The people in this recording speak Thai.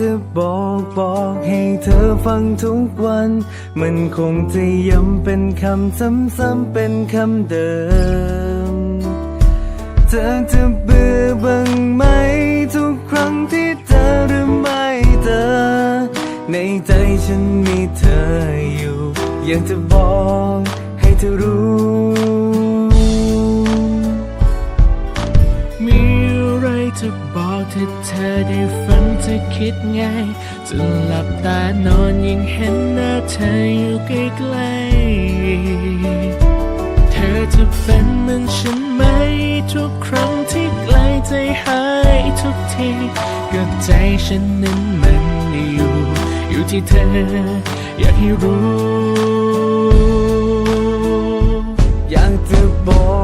จะบอกบอกให้เธอฟังทุกวัน มันคงจะย้ำเป็นคำซ้ำๆเป็นคำเดิม เธอจะเบื่อบ้างไหม ทุกครั้งที่เจอหรือไม่เจอในใจฉันมีเธออยู่ อยากจะบอกให้เธอรู้มีอะไรจะบอก ถ้าเธอได้ฟังจะคิดไงจนหลับตานอนยิ่งเห็นหน้าเธออยู่ใกล้ๆเธอจะเป็นเหมือนฉันไหม ทุกครั้งที่ใกล้ใจหายทุกทีก็ใจฉันนั้นมันอยู่ อยู่ที่เธอ อยากให้รู้ อยากจะบอก